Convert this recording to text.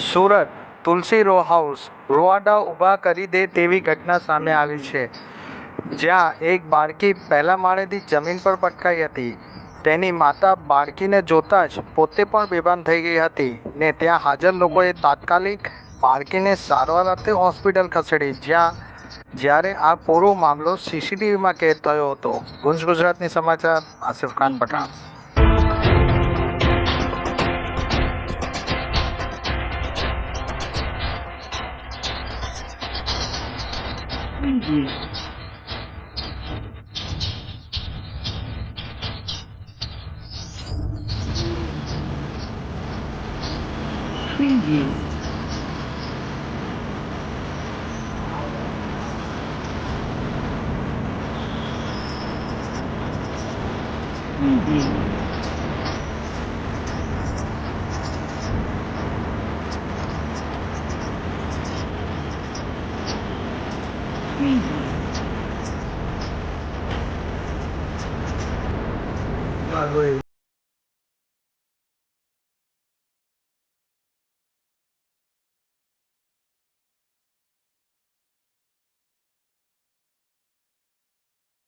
Surat Tulsi row house રોવાડા ઊભા કરી દે તેવી ઘટના સામે આવી છે. જ્યાં એક બાળકી પહેલા માળેથી જમીન પર પટકાઈ હતી. તેની માતા બાળકીને જોતાં જ પોતે પણ બેભાન થઈ ગઈ હતી ને ત્યાં હાજર લોકોએ તાત્કાલિક બાળકીને સારવાર અર્થે હોસ્પિટલ ખસેડી, જ્યાં જ્યારે આ પૂરો મામલો સીસીટીવીમાં કેદ થયો હતો. ગુંજ ગુજરાતની સમાચાર, Asif Khan Pathan. Entendi. Entendi. Entendi. Agora